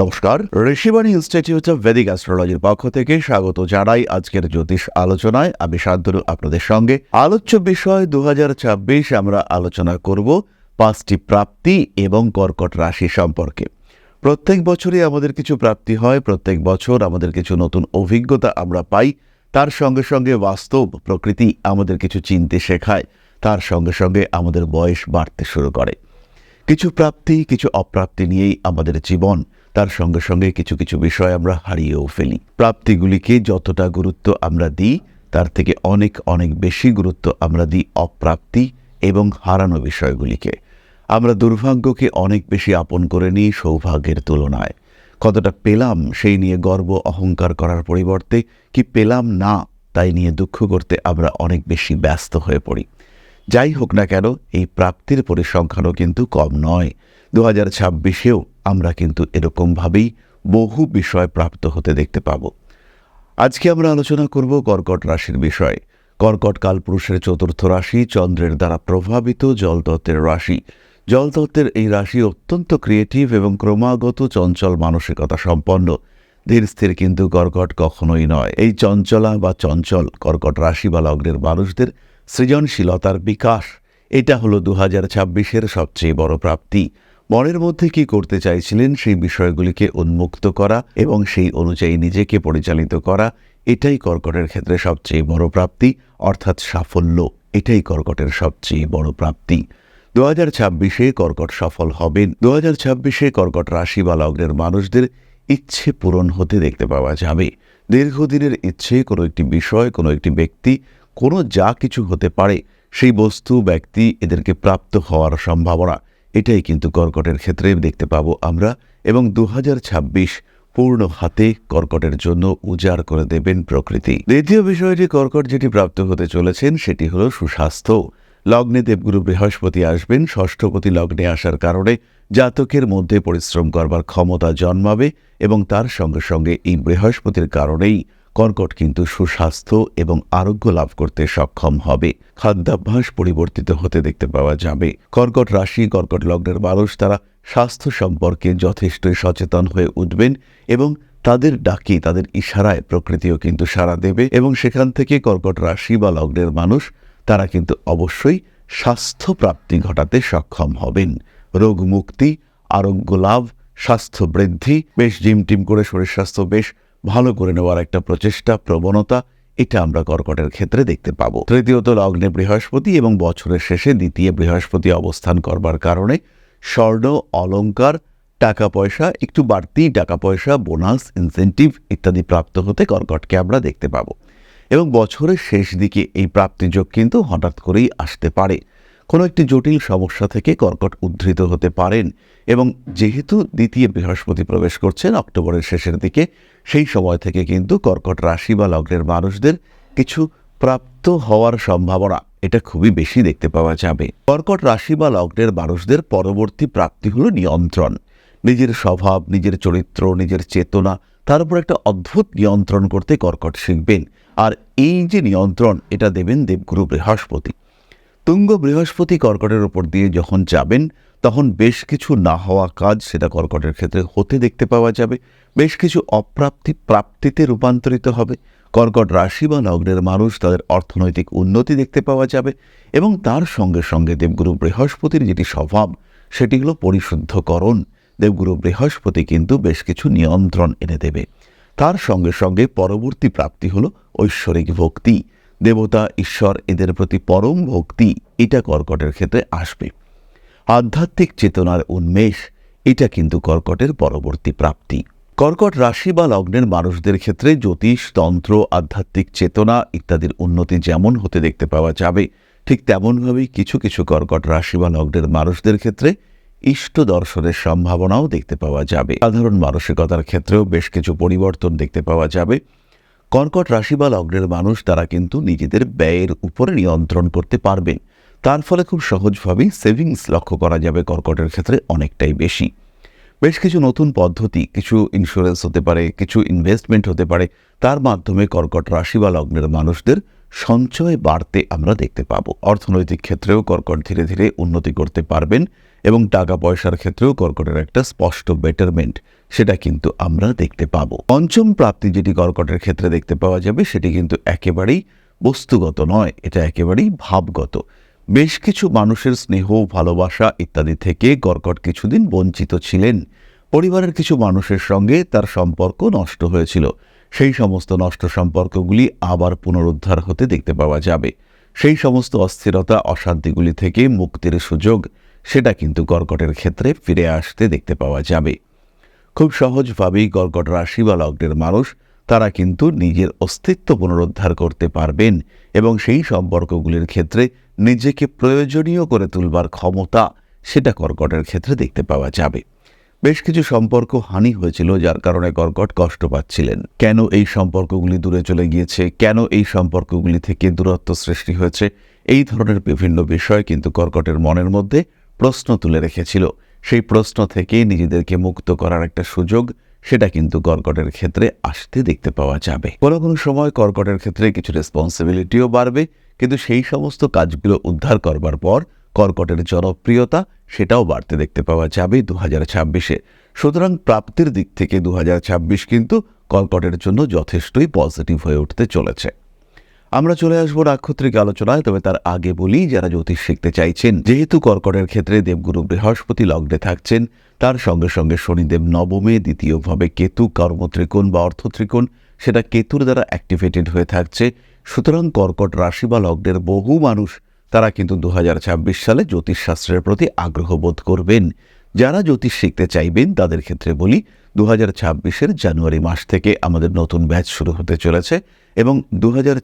নমস্কার। Rishibani institute of Vedic অ্যাস্ট্রোলজির পক্ষ থেকে স্বাগত জানাই আজকের জ্যোতিষ আলোচনায়। আমি শান্তনু, আপনাদের সঙ্গে। আলোচ্য বিষয় দু আমরা আলোচনা করব পাঁচটি প্রাপ্তি এবং কর্কট রাশি সম্পর্কে। প্রত্যেক বছরই আমাদের কিছু প্রাপ্তি হয়, প্রত্যেক বছর আমাদের কিছু নতুন অভিজ্ঞতা আমরা পাই। তার সঙ্গে সঙ্গে বাস্তব প্রকৃতি আমাদের কিছু চিনতে শেখায়। তার সঙ্গে সঙ্গে আমাদের বয়স বাড়তে শুরু করে। কিছু প্রাপ্তি, কিছু অপ্রাপ্তি নিয়েই আমাদের জীবন তার সঙ্গে সঙ্গে কিছু কিছু বিষয় আমরা হারিয়েও ফেলি। প্রাপ্তিগুলিকে যতটা গুরুত্ব আমরা দিই, তার থেকে অনেক অনেক বেশি গুরুত্ব আমরা দিই অপ্রাপ্তি এবং হারানো বিষয়গুলিকে। আমরা দুর্ভাগ্যকে অনেক বেশি আপন করে নিই সৌভাগ্যের তুলনায়। কতটা পেলাম সেই নিয়ে গর্ব, অহংকার করার পরিবর্তে, কি পেলাম না, তাই নিয়ে দুঃখ করতে আমরা অনেক বেশি ব্যস্ত হয়ে পড়ি। যাই হোক না কেন, এই প্রাপ্তির পরিসংখ্যানও কিন্তু কম নয়। দু হাজার ছাব্বিশেও আমরা কিন্তু এরকমভাবেই বহু বিষয় প্রাপ্ত হতে দেখতে পাব। আজকে আমরা আলোচনা করব কর্কট রাশির বিষয়। কর্কট কালপুরুষের চতুর্থ রাশি, চন্দ্রের দ্বারা প্রভাবিত জলতত্ত্বের রাশি। জলতত্ত্বের এই রাশি অত্যন্ত ক্রিয়েটিভ এবং ক্রমাগত চঞ্চল মানসিকতা সম্পন্ন। ধীর স্থির কিন্তু কর্কট কখনোই নয়। এই চঞ্চলা বা চঞ্চল কর্কট রাশি বা লগ্নের মানুষদের সৃজনশীলতার বিকাশ। এটা হলো দু হাজার ছাব্বিশের সবচেয়ে বড় প্রাপ্তি। মনের মধ্যে কি করতে চাইছিলেন সেই বিষয়গুলিকে উন্মুক্ত করা এবং সেই অনুযায়ী নিজেকে পরিচালিত করা, এটাই কর্কটের ক্ষেত্রে সবচেয়ে বড় প্রাপ্তি, অর্থাৎ সাফল্য, এটাই কর্কটের সবচেয়ে বড় প্রাপ্তি। দু হাজার ছাব্বিশে কর্কট সফল হবেন। দু হাজার ছাব্বিশে কর্কট রাশি বা লগ্নের মানুষদের ইচ্ছে পূরণ হতে দেখতে পাওয়া যাবে। দীর্ঘদিনের ইচ্ছে কোনো একটি বিষয়, কোনো একটি ব্যক্তি কোনো যা কিছু হতে পারে, সেই বস্তু ব্যক্তি এদেরকে প্রাপ্ত হওয়ার সম্ভাবনা। এটাই কিন্তু কর্কটের ক্ষেত্রে দেখতে পাবো আমরা এবং দু হাজার ছাব্বিশ পূর্ণ হাতে কর্কটের জন্য উজাড় করে দেবেন প্রকৃতি। দ্বিতীয় বিষয়টি, কর্কট যেটি প্রাপ্ত হতে চলেছেন সেটি হলো সুস্বাস্থ্য। লগ্নে দেবগুরু বৃহস্পতি আসবেন, ষষ্ঠপতি লগ্নে আসার কারণে জাতকের মধ্যে পরিশ্রম করবার ক্ষমতা জন্মাবে এবং তার সঙ্গে সঙ্গে এই বৃহস্পতির কারণেই কর্কট কিন্তু সুস্বাস্থ্য এবং আরোগ্য লাভ করতে সক্ষম হবে। খাদ্যাভ্যাস পরিবর্তিত হতে দেখতে পাওয়া যাবে। কর্কট রাশি, কর্কট লগ্নের মানুষ তারা স্বাস্থ্য সম্পর্কে যথেষ্টই সচেতন হয়ে উঠবেন এবং তাদের ডাকি, তাদের ইশারায় প্রকৃতিও কিন্তু সাড়া দেবে এবং সেখান থেকে কর্কট রাশি বা লগ্নের মানুষ তারা কিন্তু অবশ্যই স্বাস্থ্য প্রাপ্তি ঘটাতে সক্ষম হবেন। রোগ মুক্তি, আরোগ্য লাভ, স্বাস্থ্য বৃদ্ধি, বেশ জিম টিম করে শরীর স্বাস্থ্য বেশ ভালো করে নেওয়ার একটা প্রচেষ্টা, প্রবণতা, এটা আমরা কর্কটের ক্ষেত্রে দেখতে পাবো। তৃতীয়ত, লগ্নে বৃহস্পতি এবং বছরের শেষে দ্বিতীয় বৃহস্পতি অবস্থান করবার কারণে স্বর্ণ অলঙ্কার টাকা পয়সা, একটু বাড়তি টাকা পয়সা, বোনাস ইনসেন্টিভ ইত্যাদি প্রাপ্ত হতে কর্কটকে আমরা দেখতে পাবো। এবং বছরের শেষ দিকে এই প্রাপ্তিযোগ কিন্তু হঠাৎ করেই আসতে পারে। কোনো একটি জটিল সমস্যা থেকে কর্কট উদ্ধৃত হতে পারেন এবং যেহেতু দ্বিতীয় বৃহস্পতি প্রবেশ করছেন অক্টোবরের শেষের দিকে, সেই সময় থেকে কিন্তু কর্কট রাশি বা লগ্নের মানুষদের কিছু প্রাপ্ত হওয়ার সম্ভাবনা এটা খুবই বেশি দেখতে পাওয়া যাবে। কর্কট রাশি বা লগ্নের মানুষদের পরবর্তী প্রাপ্তি হলো নিয়ন্ত্রণ। নিজের স্বভাব, নিজের চরিত্র, নিজের চেতনা, তার উপর একটা অদ্ভুত নিয়ন্ত্রণ করতে কর্কট শিখবেন। আর এই যে নিয়ন্ত্রণ, এটা দেবেন দেবগুরু বৃহস্পতি। তুঙ্গ বৃহস্পতি কর্কটের ওপর দিয়ে যখন যাবেন, তখন বেশ কিছু না হওয়া কাজ সেটা কর্কটের ক্ষেত্রে হতে দেখতে পাওয়া যাবে। বেশ কিছু অপ্রাপ্তি প্রাপ্তিতে রূপান্তরিত হবে। কর্কট রাশি বা লগ্নের মানুষ তাদের অর্থনৈতিক উন্নতি দেখতে পাওয়া যাবে এবং তার সঙ্গে সঙ্গে দেবগুরু বৃহস্পতির যেটি স্বভাব, সেটি হলো পরিশুদ্ধকরণ। দেবগুরু বৃহস্পতি কিন্তু বেশ কিছু নিয়ন্ত্রণ এনে দেবে। তার সঙ্গে সঙ্গে পরবর্তী প্রাপ্তি হলো ঐশ্বরিক ভক্তি। দেবতা, ঈশ্বর এদের প্রতি পরম ভক্তি, এটা কর্কটের ক্ষেত্রে আসবে। আধ্যাত্মিক চেতনার উন্মেষ, এটা কিন্তু কর্কটের পরবর্তী প্রাপ্তি। কর্কট রাশি বা লগ্নের মানুষদের ক্ষেত্রে জ্যোতিষ, তন্ত্র, আধ্যাত্মিক চেতনা ইত্যাদির উন্নতি যেমন হতে দেখতে পাওয়া যাবে, ঠিক তেমনভাবেই কিছু কিছু কর্কট রাশি বা লগ্নের মানুষদের ক্ষেত্রে ইষ্ট দর্শনের সম্ভাবনাও দেখতে পাওয়া যাবে। সাধারণ মানসিকতার ক্ষেত্রেও বেশ কিছু পরিবর্তন দেখতে পাওয়া যাবে। কর্কট রাশি বা লগ্নের মানুষ তারা কিন্তু নিজেদের ব্যয়ের উপরে নিয়ন্ত্রণ করতে পারবেন তার ফলে খুব সহজভাবেই সেভিংস লক্ষ্য করা যাবে কর্কটের ক্ষেত্রে অনেকটাই বেশি। বেশ কিছু নতুন পদ্ধতি, কিছু ইন্স্যুরেন্স হতে পারে, কিছু ইনভেস্টমেন্ট হতে পারে, তার মাধ্যমে কর্কট রাশি বা লগ্নের মানুষদের সঞ্চয় বাড়তে আমরা দেখতে পাবো। অর্থনৈতিক ক্ষেত্রেও কর্কট ধীরে ধীরে উন্নতি করতে পারবেন এবং টাকা পয়সার ক্ষেত্রেও কর্কটের একটা স্পষ্ট বেটারমেন্ট সেটা কিন্তু আমরা দেখতে পাবো। পঞ্চম প্রাপ্তি যেটি কর্কটের ক্ষেত্রে দেখতে পাওয়া যাবে, সেটি কিন্তু একেবারেই বস্তুগত নয়, এটা একেবারেই ভাবগত। বেশ কিছু মানুষের স্নেহ, ভালোবাসা ইত্যাদি থেকে কর্কট কিছুদিন বঞ্চিত ছিলেন। পরিবারের কিছু মানুষের সঙ্গে তার সম্পর্ক নষ্ট হয়েছিল। সেই সমস্ত নষ্ট সম্পর্কগুলি আবার পুনরুদ্ধার হতে দেখতে পাওয়া যাবে। সেই সমস্ত অস্থিরতা, অশান্তিগুলি থেকে মুক্তির সুযোগ, সেটা কিন্তু কর্কটের ক্ষেত্রে ফিরে আসতে দেখতে পাওয়া যাবে। খুব সহজভাবেই কর্কট রাশি বা লগ্নের মানুষ, তারা কিন্তু নিজের অস্তিত্ব পুনরুদ্ধার করতে পারবেন এবং সেই সম্পর্কগুলির ক্ষেত্রে নিজেকে প্রয়োজনীয় করে তুলবার ক্ষমতা সেটা কর্কটের ক্ষেত্রে দেখতে পাওয়া যাবে। বেশ কিছু সম্পর্ক হানি হয়েছিল, যার কারণে কর্কট কষ্ট পাচ্ছিলেন। কেন এই সম্পর্কগুলি দূরে চলে গিয়েছে? কেন এই সম্পর্কগুলি থেকে দূরত্ব সৃষ্টি হয়েছে? এই ধরনের বিভিন্ন বিষয় কিন্তু কর্কটের মনের মধ্যে প্রশ্ন তুলে রেখেছিল। সেই প্রশ্ন থেকে নিজেদেরকে মুক্ত করার একটা সুযোগ সেটা কিন্তু কর্কটের ক্ষেত্রে আসতে দেখতে পাওয়া যাবে। কোনো কোনো সময় কর্কটের ক্ষেত্রে কিছু রেসপন্সিবিলিটিও বাড়বে, কিন্তু সেই সমস্ত কাজগুলো উদ্ধার করবার পর কর্কটের জনপ্রিয়তা সেটাও বাড়তে দেখতে পাওয়া যাবে দু হাজার ছাব্বিশে। সুতরাং প্রাপ্তির দিক থেকে দু হাজার ছাব্বিশ কিন্তু কর্কটের জন্য যথেষ্টই পজিটিভ হয়ে উঠতে চলেছে। আমরা চলে আসব নাক্ষত্রিক আলোচনায়, তবে তার আগে বলি, যারা জ্যোতিষ শিখতে চাইছেন, যেহেতু কর্কটের ক্ষেত্রে দেবগুরু বৃহস্পতি লগ্নে থাকছেন, তার সঙ্গে সঙ্গে শনিদেব নবমে দ্বিতীয়ভাবে কেতু, কর্মত্রিকোণ বা অর্থত্রিকোণ, সেটা কেতুর দ্বারা অ্যাক্টিভেটেড হয়ে থাকছে। সুতরাং কর্কট রাশি বা লগ্নের বহু মানুষ, তারা কিন্তু দু হাজার ছাব্বিশ সালে জ্যোতিষশাস্ত্রের প্রতি আগ্রহ বোধ করবেন। যারা জ্যোতিষ শিখতে চাইবেন, তাদের ক্ষেত্রে বলি দু হাজার জানুয়ারি মাস থেকে আমাদের নতুন ব্যাচ শুরু হতে চলেছে। এবং দু হাজার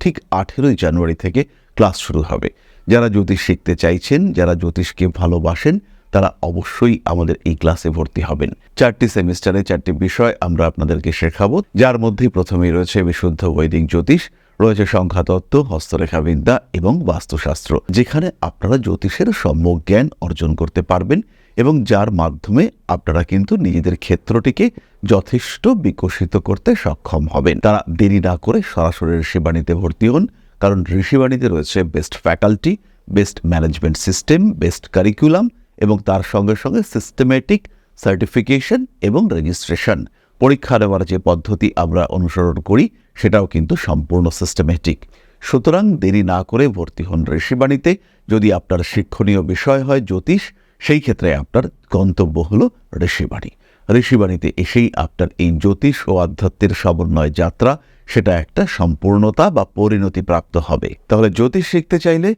ঠিক আঠেরোই জানুয়ারি থেকে ক্লাস শুরু হবে। যারা জ্যোতিষ শিখতে চাইছেন, যারা জ্যোতিষকে ভালোবাসেন, তারা অবশ্যই আমাদের এই ক্লাসে ভর্তি হবেন। চারটি সেমিস্টারে চারটি বিষয় আমরা আপনাদেরকে শেখাবো। যার মধ্যে প্রথমেই রয়েছে বিশুদ্ধ বৈদিক জ্যোতিষ, রয়েছে সংখ্যাতত্ত্ব, হস্তরেখাবিদ্যা এবং বাস্তুশাস্ত্র, যেখানে আপনারা জ্যোতিষের সম্যক জ্ঞান অর্জন করতে পারবেন এবং যার মাধ্যমে আপনারা কিন্তু নিজেদের ক্ষেত্রটিকে যথেষ্ট বিকশিত করতে সক্ষম হবেন। তারা দেরি না করে সরাসরি ঋষিবাণীতে ভর্তি হন, কারণ ঋষিবাণীতে রয়েছে best faculty, best management system, best curriculum এবং তার সঙ্গে সঙ্গে সিস্টেমেটিক সার্টিফিকেশন এবং রেজিস্ট্রেশন। পরীক্ষা নেওয়ার যে পদ্ধতি আমরা অনুসরণ করি, সেটাও কিন্তু সম্পূর্ণ সিস্টেমেটিক। সুতরাং দেরি না করে ভর্তি হন ঋষিবাণীতে। যদি আপনার শিক্ষণীয় বিষয় হয় জ্যোতিষ সেই ক্ষেত্রে আপনার গন্তব্য হল ঋষিবাড়ি ঋষিবাণীতে এসেই আপনার এই জ্যোতিষ ও আধ্যাত্মের সমন্বয় যাত্রা, সেটা একটা সম্পূর্ণতা বা পরিণতি প্রাপ্ত হবে। তাহলে জ্যোতিষ শিখতে চাইলে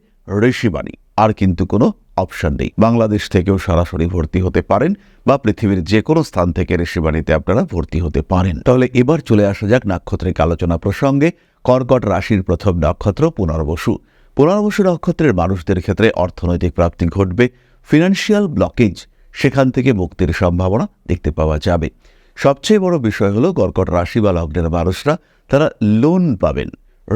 ঋষিবাণী, আর কিন্তু কোনো অপশন নেই। বাংলাদেশ থেকেও সরাসরি ভর্তি হতে পারেন বা পৃথিবীর যে কোনো স্থান থেকে ঋষিবাণীতে আপনারা ভর্তি হতে পারেন। তাহলে এবার চলে আসা যাক নাক্ষত্রিক আলোচনা প্রসঙ্গে কর্কট রাশির প্রথম নক্ষত্র পুনর্বসু। পুনর্বসু নক্ষত্রের মানুষদের ক্ষেত্রে অর্থনৈতিক প্রাপ্তি ঘটবে ফিনান্সিয়াল ব্লকেজ, সেখান থেকে মুক্তির সম্ভাবনা দেখতে পাওয়া যাবে। সবচেয়ে বড় বিষয় হলো কর্কট রাশি বা লগ্নের মানুষরা, তারা লোন পাবেন।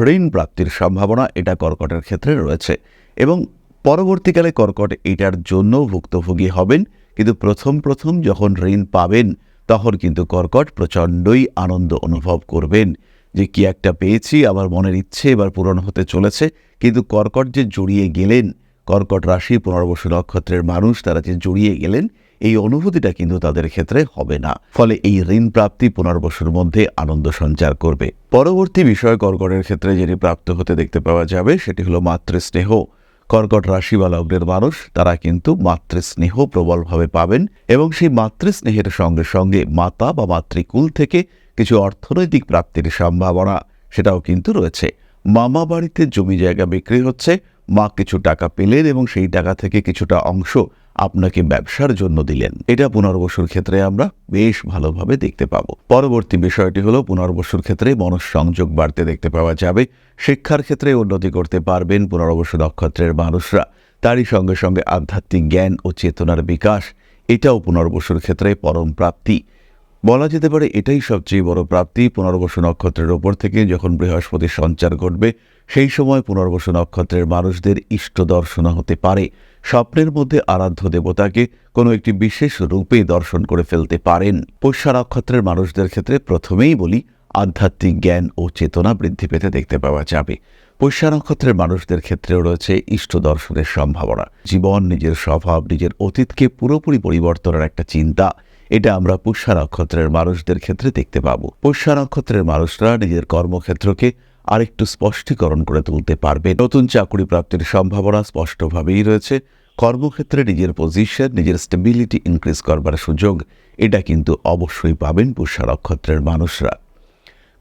ঋণ প্রাপ্তির সম্ভাবনা এটা কর্কটের ক্ষেত্রে রয়েছে। এবং পরবর্তীকালে কর্কট এটার জন্য ভুক্তভোগী হবেন, কিন্তু প্রথম প্রথম যখন ঋণ পাবেন, তখন কিন্তু কর্কট প্রচণ্ডই আনন্দ অনুভব করবেন যে কি একটা পেয়েছি, আমার মনের ইচ্ছে এবার পূরণ হতে চলেছে, কিন্তু কর্কট যে জড়িয়ে গেলেন কর্কট রাশি পুনর্বসু নক্ষত্রের মানুষ তারা যে জড়িয়ে গেলেন, এই অনুভূতিটা কিন্তু তাদের ক্ষেত্রে হবে না। ফলে এই ঋণ প্রাপ্তি পুনর্বসুর মধ্যে আনন্দ সঞ্চার করবে। পরবর্তী বিষয় কর্কটের ক্ষেত্রে যেটি প্রাপ্ত হতে দেখতে পাওয়া যাবে, সেটি হলো মাতৃস্নেহ। কর্কট রাশি বা লগ্নের মানুষ, তারা কিন্তু মাতৃস্নেহ প্রবলভাবে পাবেন এবং সেই মাতৃস্নেহের সঙ্গে সঙ্গে মাতা বা মাতৃকুল থেকে কিছু অর্থনৈতিক প্রাপ্তির সম্ভাবনা, সেটাও কিন্তু রয়েছে। মামা বাড়িতে জমি জায়গা বিক্রি হচ্ছে মা কিছু টাকা পেলেন এবং সেই টাকা থেকে কিছুটা অংশ আপনাকে ব্যবসার জন্য দিলেন। এটা পুনর্বসুর ক্ষেত্রে আমরা বেশ ভালোভাবে দেখতে পাবো। পরবর্তী বিষয়টি হলো, পুনর্বসুর ক্ষেত্রে মনঃসংযোগ বাড়তে দেখতে পাওয়া যাবে। শিক্ষার ক্ষেত্রে উন্নতি করতে পারবেন পুনর্বসু নক্ষত্রের মানুষরা। তারই সঙ্গে সঙ্গে আধ্যাত্মিক জ্ঞান ও চেতনার বিকাশ, এটাও পুনর্বসুর ক্ষেত্রে পরম প্রাপ্তি। বলা যেতে পারে এটাই সবচেয়ে বড় প্রাপ্তি পুনর্বসু নক্ষত্রের ওপর থেকে যখন বৃহস্পতির সঞ্চার ঘটবে, সেই সময় পুনর্বসু নক্ষত্রের মানুষদের ইষ্ট দর্শন হতে পারে। স্বপ্নের মধ্যে আরাধ্য দেবতাকে কোনো একটি বিশেষ রূপে দর্শন করে ফেলতে পারেন। পৈশা নক্ষত্রের মানুষদের ক্ষেত্রে প্রথমেই বলি, আধ্যাত্মিক জ্ঞান ও চেতনা বৃদ্ধি পেতে দেখতে পাওয়া যাবে। পৈশা নক্ষত্রের মানুষদের ক্ষেত্রেও রয়েছে ইষ্ট দর্শনের সম্ভাবনা। জীবন, নিজের স্বভাব, নিজের অতীতকে পুরোপুরি পরিবর্তনের একটা চিন্তা। এটা আমরা পুষ্যা নক্ষত্রের মানুষদের ক্ষেত্রে দেখতে পাবো। পুষ্যা নক্ষত্রের মানুষরা নিজের কর্মক্ষেত্রকে আরেকটু স্পষ্টীকরণ করে তুলতে পারবে। নতুন চাকরি প্রাপ্তির সম্ভাবনা স্পষ্টভাবেই রয়েছে। কর্মক্ষেত্রে নিজের পজিশন নিজের স্টেবিলিটি ইনক্রিজ করবার সুযোগ, এটা কিন্তু অবশ্যই পাবেন পুষ্যা নক্ষত্রের মানুষরা।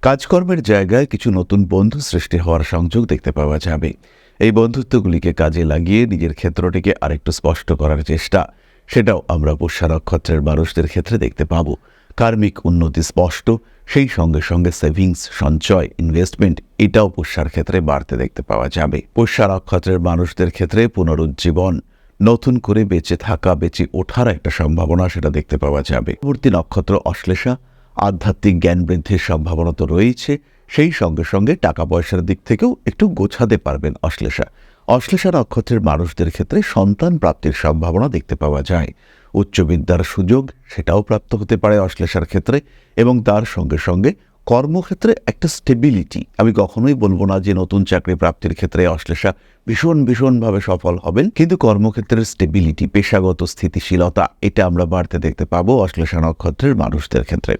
কাজকর্মের জায়গায় কিছু নতুন বন্ধু সৃষ্টি হওয়ার সংযোগ দেখতে পাওয়া যাবে। এই বন্ধুত্বগুলিকে কাজে লাগিয়ে নিজের ক্ষেত্রটিকে আরেকটু স্পষ্ট করার চেষ্টা সেটাও আমরা পুষ্যা নক্ষত্রের মানুষদের ক্ষেত্রে দেখতে পাব। কার্মিক উন্নতি স্পষ্ট, সেই সঙ্গে সঙ্গে সেভিংস, সঞ্চয় ইনভেস্টমেন্ট এটাও পুষ্যার ক্ষেত্রে বাড়তে দেখতে পাওয়া যাবে। পুষ্যা নক্ষত্রের মানুষদের ক্ষেত্রে পুনরুজ্জীবন, নতুন করে বেঁচে থাকা, বেঁচে ওঠার একটা সম্ভাবনা সেটা দেখতে পাওয়া যাবে। পরবর্তী নক্ষত্র অশ্লেষা, আধ্যাত্মিক জ্ঞান বৃদ্ধির সম্ভাবনা তো রয়েছে, সেই সঙ্গে সঙ্গে টাকা পয়সার দিক থেকেও একটু গোছাতে পারবেন অশ্লেষা। অশ্লেষা নক্ষত্রের মানুষদের ক্ষেত্রে সন্তান প্রাপ্তির সম্ভাবনা দেখতে পাওয়া যায়। উচ্চ বিদ্যার সুযোগ সেটাও প্রাপ্ত হতে পারে অশ্লেষার ক্ষেত্রে এবং তার সঙ্গে সঙ্গে কর্মক্ষেত্রে একটা স্টেবিলিটি আমি কখনোই বলব না যে নতুন চাকরি প্রাপ্তির ক্ষেত্রে অশ্লেষা ভীষণ, ভীষণভাবে সফল হবেন, কিন্তু কর্মক্ষেত্রের স্টেবিলিটি পেশাগত স্থিতিশীলতা, এটা আমরা বাড়তে দেখতে পাবো অশ্লেষা নক্ষত্রের মানুষদের ক্ষেত্রে।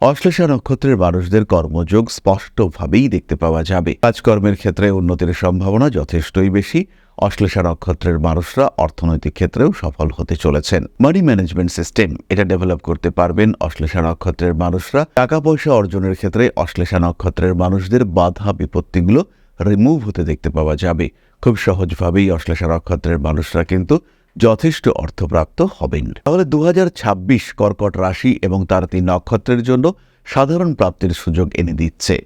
অশ্লেষা নক্ষত্রের মানুষদের কর্মযোগ স্পষ্টভাবেই দেখতে পাওয়া যাবে। কাজকর্মের ক্ষেত্রে উন্নতির সম্ভাবনা যথেষ্টই বেশি। অশ্লেষা নক্ষত্রের মানুষরা অর্থনৈতিক ক্ষেত্রেও সফল হতে চলেছেন। মানি ম্যানেজমেন্ট সিস্টেম, এটা ডেভেলপ করতে পারবেন অশ্লেষা নক্ষত্রের মানুষরা। টাকা পয়সা অর্জনের ক্ষেত্রে অশ্লেষা নক্ষত্রের মানুষদের বাধা বিপত্তিগুলো রিমুভ হতে দেখতে পাওয়া যাবে। খুব সহজভাবেই অশ্লেষা নক্ষত্রের মানুষরা কিন্তু যথেষ্ট অর্থপ্রাপ্ত হবেন। তাহলে দু হাজার ছাব্বিশ কর্কট রাশি এবং তার তিন নক্ষত্রের জন্য সাধারণ প্রাপ্তির সুযোগ এনে দিচ্ছে।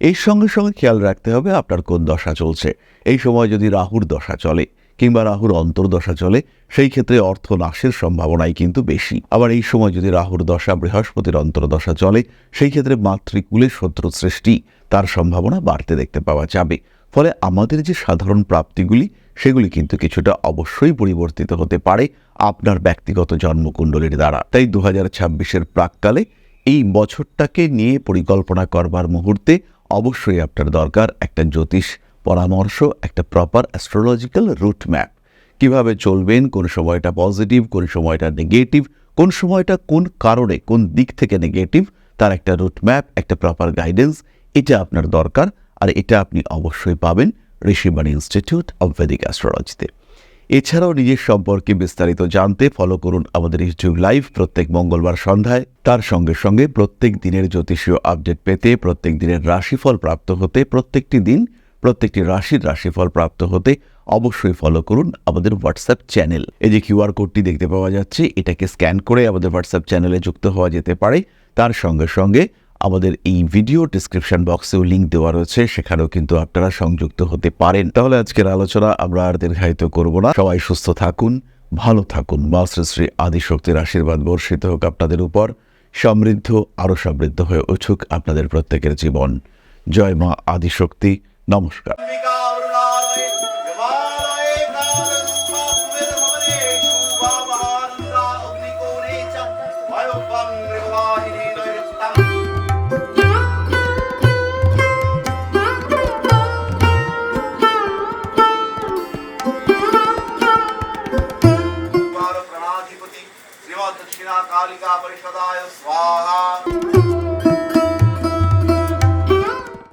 এই সঙ্গে সঙ্গে খেয়াল রাখতে হবে আপনার কোন দশা চলছে। এই সময় যদি রাহুর দশা চলে কিংবা রাহুর অন্তর্দশা চলে, সেই ক্ষেত্রে অর্থ নাশের সম্ভাবনাই কিন্তু বেশি। আবার এই সময় যদি রাহুর দশা বৃহস্পতির অন্তর্দশা চলে, সেই ক্ষেত্রে মাতৃকুলে শত্রু সৃষ্টি, তার সম্ভাবনা বাড়তে দেখতে পাওয়া যাবে। ফলে আমাদের যে সাধারণ প্রাপ্তিগুলি, সেগুলি কিন্তু কিছুটা অবশ্যই পরিবর্তিত হতে পারে আপনার ব্যক্তিগত জন্মকুণ্ডলীর দ্বারা। তাই দু হাজার ছাব্বিশের প্রাককালে এই বছরটাকে নিয়ে পরিকল্পনা করবার মুহূর্তে অবশ্যই আপনার দরকার একটা জ্যোতিষ পরামর্শ, একটা প্রপার অ্যাস্ট্রোলজিক্যাল রুট ম্যাপ কীভাবে চলবেন, কোন সময়টা পজিটিভ কোন সময়টা নেগেটিভ কোন সময়টা কোন কারণে কোন দিক থেকে নেগেটিভ তার একটা রুট ম্যাপ একটা প্রপার গাইডেন্স এটা আপনার দরকার। আর এটা আপনি অবশ্যই পাবেন ঋষিবাণী ইনস্টিটিউট অব ভেদিক অ্যাস্ট্রোলজিতে এছাড়াও নিজের সম্পর্কে বিস্তারিত জানতে ফলো করুন আমাদের ইউটিউব লাইভ প্রত্যেক মঙ্গলবার সন্ধ্যায়। তার সঙ্গে সঙ্গে প্রত্যেক দিনের জ্যোতিষীয় আপডেট পেতে, প্রত্যেক দিনের রাশিফল প্রাপ্ত হতে, প্রত্যেকটি দিন প্রত্যেকটি রাশির রাশিফল প্রাপ্ত হতে অবশ্যই ফলো করুন আমাদের হোয়াটসঅ্যাপ চ্যানেল এই যে কিউআর কোডটি দেখতে পাওয়া যাচ্ছে, এটাকে স্ক্যান করে আমাদের হোয়াটসঅ্যাপ চ্যানেলে যুক্ত হওয়া যেতে পারে। তার সঙ্গে সঙ্গে আমাদের এই ভিডিও ডিসক্রিপশন বক্সেও লিঙ্ক দেওয়া রয়েছে, সেখানেও কিন্তু আপনারা সংযুক্ত হতে পারেন। তাহলে আজকের আলোচনা আমরা আর দীর্ঘায়িত করব না। সবাই সুস্থ থাকুন, ভালো থাকুন। মা শ্রী আদিশক্তির আশীর্বাদ বর্ষিত হোক আপনাদের উপর। সমৃদ্ধ, আরও সমৃদ্ধ হয়ে উঠুক আপনাদের প্রত্যেকের জীবন। জয় মা আদিশক্তি। নমস্কার।